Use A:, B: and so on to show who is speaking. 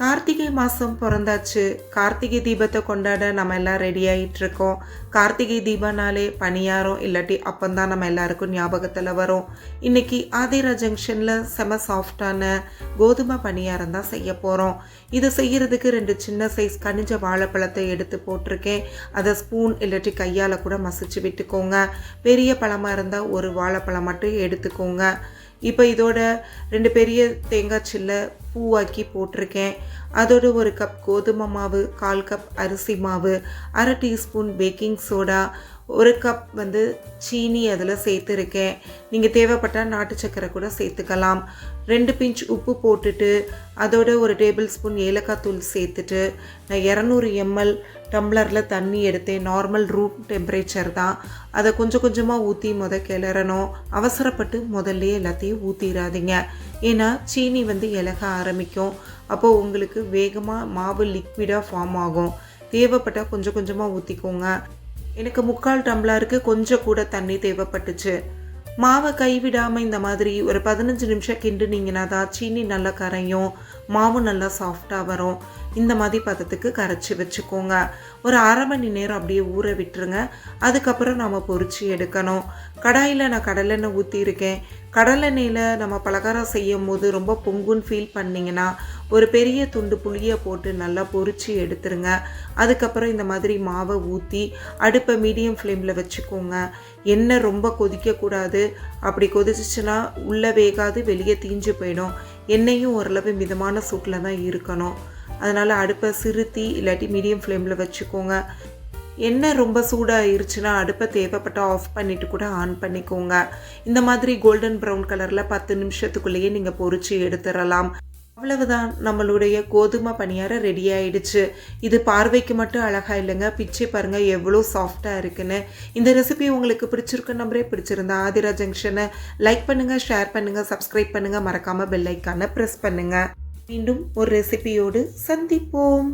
A: கார்த்திகை மாதம் பிறந்தாச்சு. கார்த்திகை தீபத்தை கொண்டாட நம்ம எல்லாம் ரெடி ஆகிட்டு இருக்கோம். கார்த்திகை தீபம்னாலே பணியாரம் இல்லாட்டி அப்பந்தான் நம்ம எல்லாருக்கும் ஞாபகத்தில் வரும். இன்னைக்கு ஆதிரா ஜங்ஷனில் செம சாஃப்டான கோதுமை பணியாரம் தான் செய்ய போகிறோம் இது செய்கிறதுக்கு ரெண்டு சின்ன சைஸ் கனிஞ்ச வாழைப்பழத்தை எடுத்து போட்டிருக்கேன். அதை ஸ்பூன் இல்லாட்டி கையால் கூட மசிச்சு விட்டுக்கோங்க. பெரிய பழமாக இருந்தால் ஒரு வாழைப்பழம் மட்டும் எடுத்துக்கோங்க. இப்போ இதோட ரெண்டு பெரிய தேங்காய் சில்லை பூவாக்கி போட்டிருக்கேன். அதோட ஒரு கப் கோதுமை மாவு கால் கப் அரிசி மாவு அரை டீஸ்பூன் பேக்கிங் சோடா ஒரு கப் வந்து சீனி அதில் சேர்த்துருக்கேன். நீங்கள் தேவைப்பட்டால் நாட்டு சக்கரை கூட சேர்த்துக்கலாம். ரெண்டு பிஞ்ச் உப்பு போட்டுட்டு அதோட ஒரு டேபிள் ஸ்பூன் ஏலக்காய் தூள் சேர்த்துட்டு நான் இரநூறு எம்எல் டம்ளரில் தண்ணி எடுத்தேன். நார்மல் ரூம் டெம்பரேச்சர் தான். அதை கொஞ்சம் கொஞ்சமாக ஊற்றி முத கிளறணும். அவசரப்பட்டு முதல்ல எல்லாத்தையும் ஊற்றிடாதீங்க ஏன்னா சீனி வந்து இலக ஆரம்பிக்கும். அப்போது உங்களுக்கு வேகமாக மாவு லிக்விடாக ஃபார்ம் ஆகும். தேவைப்பட்டால் கொஞ்சம் கொஞ்சமாக ஊற்றிக்கோங்க எனக்கு முக்கால் டம்ளருக்கு கொஞ்சம் கூட தண்ணி தேவைப்பட்டுச்சு. மாவை கைவிடாமல் இந்த மாதிரி ஒரு பதினஞ்சு நிமிஷம் கிண்டுனீங்கன்னா தான் சீனி நல்லா கரையும் மாவு நல்லா சாஃப்டாக வரும். இந்த மாதிரி பதத்துக்கு கரைச்சி வச்சுக்கோங்க. ஒரு அரை மணி நேரம் அப்படியே ஊற விட்டுருங்க. அதுக்கப்புறம் நம்ம பொறிச்சு எடுக்கணும். கடாயில் நான் கடலெண்ணெய் ஊற்றிருக்கேன் கடலெண்ணெயில் நம்ம பலகாரம் செய்யும் போது ரொம்ப பொங்குன்னு ஃபீல் பண்ணிங்கன்னா ஒரு பெரிய துண்டு புளியை போட்டு நல்லா பொறிச்சு எடுத்துருங்க. அதுக்கப்புறம் இந்த மாதிரி மாவை ஊற்றி அடுப்பை மீடியம் ஃப்ளேமில் வச்சுக்கோங்க. எண்ணெய் ரொம்ப கொதிக்கக்கூடாது. அப்படி கொதிச்சிச்சுன்னா உள்ளே வேகாது வெளியே தீஞ்சு போயிடும். எண்ணெயும் ஓரளவு மிதமான சூட்டில் தான் இருக்கணும். அதனால் அடுப்பை சிறுத்தி இல்லாட்டி மீடியம் ஃப்ளேமில் வச்சுக்கோங்க. எண்ணெய் ரொம்ப சூடாயிருச்சுன்னா அடுப்பை தேவைப்பட்ட ஆஃப் பண்ணிவிட்டு கூட ஆன் பண்ணிக்கோங்க. இந்த மாதிரி கோல்டன் ப்ரௌன் கலரில் பத்து நிமிஷத்துக்குள்ளேயே நீங்கள் பொறிச்சு எடுத்துடலாம். அவ்வளவுதான் நம்மளுடைய கோதுமை பணியாரம் ரெடி ஆயிடுச்சு. இது பார்வைக்கு மட்டும் அழகாக இல்லைங்க பிச்சை பாருங்கள் எவ்வளோ சாஃப்டாக இருக்குன்னு. இந்த ரெசிபி உங்களுக்கு பிடிச்சிருக்கு நம்பரே பிடிச்சிருந்தா ஆதிரா ஜங்ஷனை லைக் பண்ணுங்கள் ஷேர் பண்ணுங்கள் சப்ஸ்கிரைப் பண்ணுங்கள் மறக்காமல் பெல் ஐக்கானை ப்ரெஸ் பண்ணுங்கள் மீண்டும் ஒரு ரெசிபியோடு சந்திப்போம்.